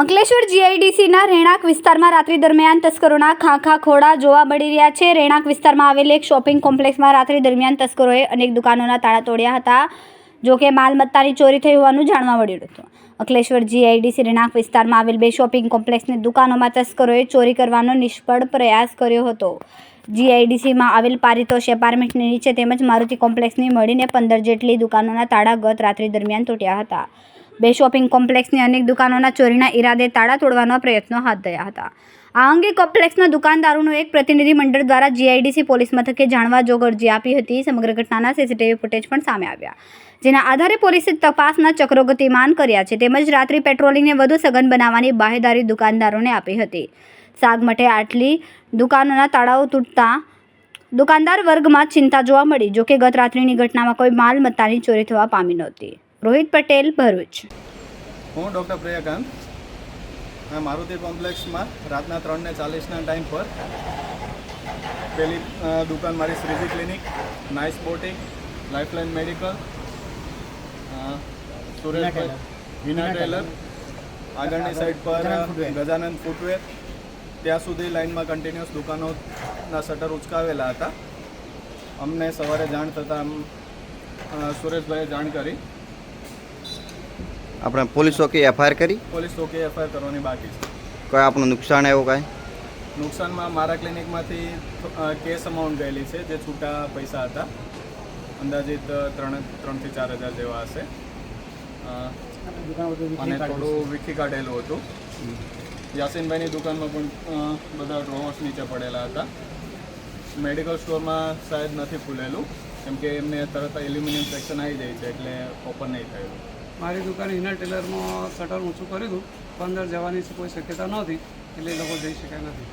અંકલેશ્વર જીઆઈડીસીના રહેણાંક વિસ્તારમાં રાત્રિ દરમિયાન તસ્કરોના ખાખા ખોડા જોવા મળી રહ્યા છે. રહેણાંક વિસ્તારમાં આવેલ એક શોપિંગ કોમ્પ્લેક્સમાં રાત્રિ દરમિયાન તસ્કરોએ અનેક દુકાનોના તાળા તોડ્યા હતા, જો કે માલમત્તાની ચોરી થઈ હોવાનું જાણવા મળ્યું હતું. અંકલેશ્વર જીઆઈડીસી રહેણાંક વિસ્તારમાં આવેલ બે શોપિંગ કોમ્પ્લેક્સની દુકાનોમાં તસ્કરોએ ચોરી કરવાનો નિષ્ફળ પ્રયાસ કર્યો હતો. જીઆઈડીસીમાં આવેલ પારિતોષ એપાર્ટમેન્ટની નીચે તેમજ મારુતિ કોમ્પ્લેક્સની મળીને પંદર જેટલી દુકાનોના તાળા ગત રાત્રિ દરમિયાન તૂટ્યા હતા. બે શોપિંગ કોમ્પ્લેક્સની અનેક દુકાનોના ચોરીના ઈરાદે તાળા તોડવાના પ્રયત્નો હાથ ધર્યા હતા. આ અંગે કોમ્પ્લેક્સના દુકાનદારોનું એક પ્રતિનિધિમંડળ દ્વારા જીઆઈડીસી પોલીસ મથકે જાણવા જોગ અરજી આપી હતી. સમગ્ર ઘટનાના સીસીટીવી ફૂટેજ પણ સામે આવ્યા. જેના આધારે પોલીસે તપાસના ચક્રો ગતિમાન કર્યા છે. તેમજ રાત્રિ પેટ્રોલિંગને વધુ સઘન બનાવવાની બાહેદારી દુકાનદારોને આપી હતી. સાગમઠે આટલી દુકાનોના તાળાઓ તૂટતા દુકાનદાર વર્ગમાં ચિંતા જોવા મળી જોકે ગત રાત્રિની ઘટનામાં કોઈ માલમત્તાની ચોરી થવા પામી નહોતી. રોહિત પટેલ ભરૂચ. હું ડૉક્ટર પ્રિયાકાંત. મેં મારુતિ કોમ્પ્લેક્સમાં રાતના ત્રણને ચાલીસના ટાઈમ પર પેલી દુકાન મારી Shriji clinic nice boutique lifeline medical Suresh Hina tailor. આગળની સાઈડ પર ગજાનંદ ફૂટવેર ત્યાં સુધી લાઇનમાં કન્ટિન્યુઅસ દુકાનોના શટર ઉચકાવેલા હતા. અમને સવારે જાણ થતાં આમ સુરેશભાઈએ જાણ કરી. આપણે પોલીસ ચોકી એફઆઈઆર કરી? પોલીસ ચોકી એફઆઈઆર કરવાની બાકી છે. કોઈ આપણું નુકસાન એવું કાંઈ? નુકસાનમાં મારા ક્લિનિકમાંથી કેસ અમાઉન્ટ ગયેલી છે જે છૂટા પૈસા હતા. અંદાજિત ત્રણ ત્રણથી ચાર હજાર જેવા હશે. અને થોડું વીખી કાઢેલું હતું. યાસીનભાઈની દુકાનમાં પણ બધા ડ્રોવર્સ નીચે પડેલા હતા. મેડિકલ સ્ટોરમાં શાયદ નથી ખુલેલું કેમ કે એમને તરત એલ્યુમિનિયમ સેક્શન આવી જાય છે એટલે ઓપન નહીં થયેલું. મારી દુકાન હિના ટેલરમાં શટર ઊંચું કર્યું હતું પણ અંદર જવાની કોઈ શક્યતા નહોતી, એટલે એ લોકો જઈ શક્યા નથી.